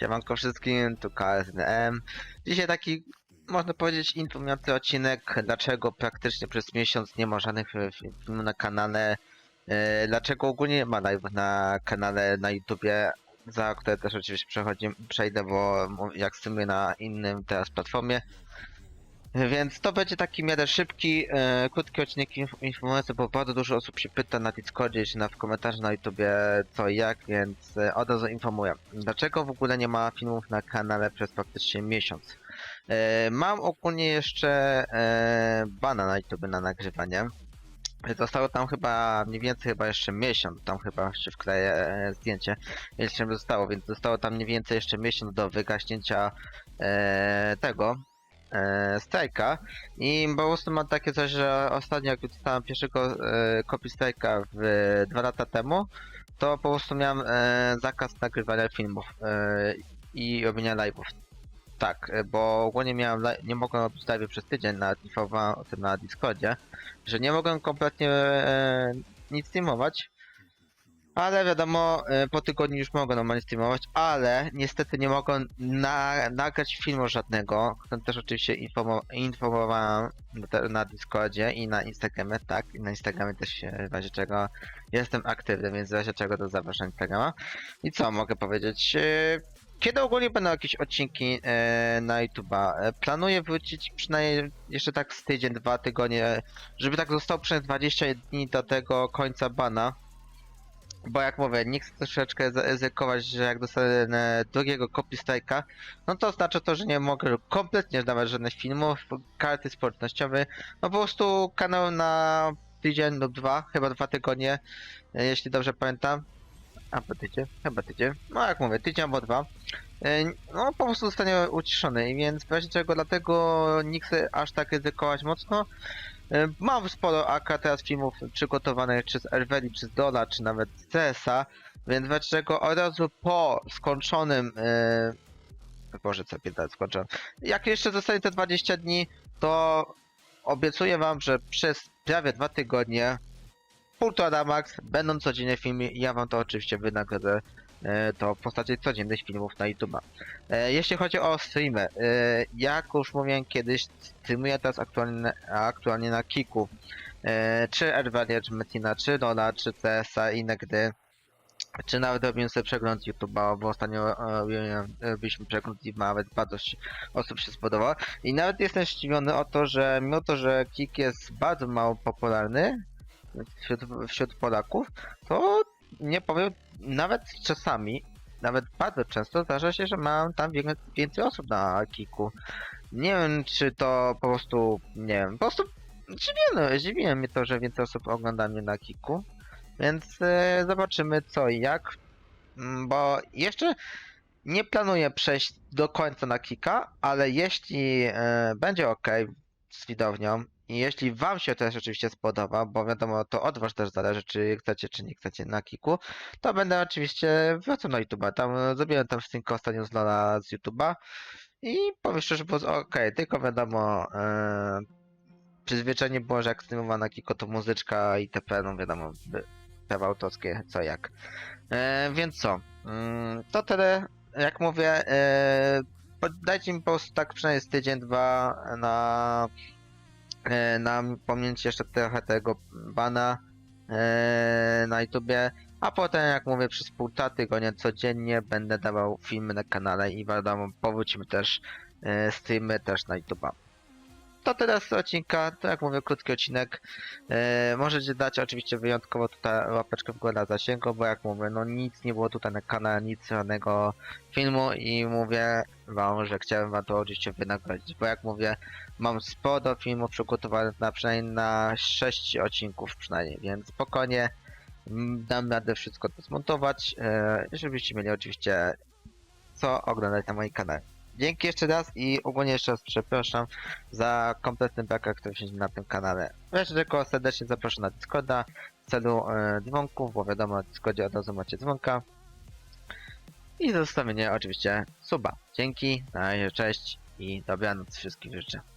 Siemanko wszystkim, tu KSDM. Dzisiaj taki, można powiedzieć, informujący odcinek, dlaczego praktycznie przez miesiąc nie ma żadnych e, fi- filmów na kanale, e, dlaczego ogólnie nie ma live na kanale na YouTubie, za które też oczywiście przechodzi, przejdę, bo jak streamuję na innym teraz platformie. Więc to będzie taki miarę szybki, e, krótki odcinek inf- informujący, bo bardzo dużo osób się pyta na Discordzie czy na w komentarzach na YouTubie co i jak, więc e, od razu informuję. Dlaczego w ogóle nie ma filmów na kanale przez praktycznie miesiąc? E, mam ogólnie jeszcze e, bana na YouTube na nagrywanie. Zostało tam chyba mniej więcej chyba jeszcze miesiąc, tam chyba się wkleję e, zdjęcie, jeszcze zostało, więc zostało tam mniej więcej jeszcze miesiąc do wygaśnięcia e, tego, e, strajka i po prostu mam takie coś, że ostatnio jak dostałem pierwszego e, copy strajka w dwa lata temu, to po prostu miałem e, zakaz nagrywania filmów e, i robienia live'ów. Tak, e, bo ogólnie miałem, nie mogłem robić live przez tydzień, nawet informowałem o tym na Discordzie, że nie mogłem kompletnie e, nic streamować. Ale wiadomo, e, po tygodniu już mogę normalnie streamować, ale niestety nie mogę na, nagrać filmu żadnego. Tym też oczywiście informo, informowałem na, Discordzie i na Instagramie, tak, i na Instagramie też e, w razie czego jestem aktywny, więc w razie czego to zapraszam Instagrama. I co mogę powiedzieć? E, Kiedy ogólnie będą jakieś odcinki e, na YouTube'a? Planuję wrócić przynajmniej jeszcze tak z tydzień, dwa tygodnie, żeby tak zostało przez 20 dni do tego końca bana. Bo jak mówię, nie chcę troszeczkę zaryzykować, że jak dostanę drugiego copy strike'a, no to oznacza to, że nie mogę kompletnie dawać żadnych filmów, karty społecznościowe, no po prostu kanał na tydzień lub dwa, chyba dwa tygodnie, e, jeśli dobrze pamiętam. Albo tydzień, chyba tydzień, no jak mówię, tydzień albo dwa. E, No po prostu zostanie uciszony, więc w razie czego dlatego nie chcę aż tak ryzykować mocno. E, Mam sporo AK teraz filmów przygotowanych czy z Erweli, czy z Dola, czy nawet z CS-a, więc w razie czego od razu po skończonym e, Boże, co bieda skończyłem. Jak jeszcze zostanie te 20 dni, to obiecuję wam, że przez prawie dwa tygodnie, półtora max, będą codziennie filmy ja wam to oczywiście wynagrodzę to w postaci codziennych filmów na YouTube'a. E, Jeśli chodzi o streamy, e, jak już mówiłem kiedyś, streamuję teraz aktualnie, aktualnie na Kiku. E, Czy czy Metina, czy Lola, czy CS-a i inne. Czy nawet robiłem sobie przegląd YouTube'a, bo ostatnio e, robiliśmy przegląd i nawet bardzo osób się spodobało. I nawet jestem zdziwiony o to, że mimo to, że Kik jest bardzo mało popularny wśród, wśród Polaków, to nie powiem, nawet czasami, nawet bardzo często zdarza się, że mam tam więcej osób na Kiku. Nie wiem, czy to po prostu, nie wiem, po prostu zdziwiłem, zdziwiłem mnie to, że więcej osób ogląda mnie na Kiku. Więc e, zobaczymy co i jak. Mm, Bo jeszcze nie planuję przejść do końca na Kika, ale jeśli e, będzie ok z widownią i jeśli wam się też oczywiście spodoba, bo wiadomo to od was też zależy, czy chcecie, czy nie chcecie na Kiku, to będę oczywiście wracał na YouTube'a. Tam e, zrobiłem tam streamka ostatnio z Lola z YouTube'a i powiem szczerze, było ok, tylko wiadomo e, przyzwyczajenie było, że jak streamowa na Kiko to muzyczka i TP, no wiadomo, prawa autorskie, co jak. E, więc co? Mm, to tyle. Jak mówię, po- dajcie mi po prostu tak przynajmniej tydzień, dwa na, e, na pominięcie jeszcze trochę tego bana e, na YouTubie. A potem, jak mówię, przez półtora tygodnia codziennie będę dawał filmy na kanale i wiadomo, powrócimy też e, streamy też na YouTube'a. To tyle z odcinka, to jak mówię, krótki odcinek. E, możecie dać oczywiście wyjątkowo tutaj łapeczkę w górę zasięgu, bo jak mówię, no nic nie było tutaj na kanale, nic żadnego filmu i mówię wam, że chciałem wam to oczywiście wynagrodzić, bo jak mówię, mam sporo filmów przygotowanych na przynajmniej na 6 odcinków przynajmniej, więc spokojnie mm, dam radę wszystko to zmontować, e, żebyście mieli oczywiście co oglądać na moim kanale. Dzięki jeszcze raz i ogólnie jeszcze raz przepraszam za kompletny brak aktywności na tym kanale. Jeszcze tylko serdecznie zapraszam na Discorda w celu e, dzwonków, bo wiadomo na Discordzie od razu macie dzwonka. I zostawienie oczywiście suba. Dzięki, na razie, cześć i dobranoc wszystkim życzę.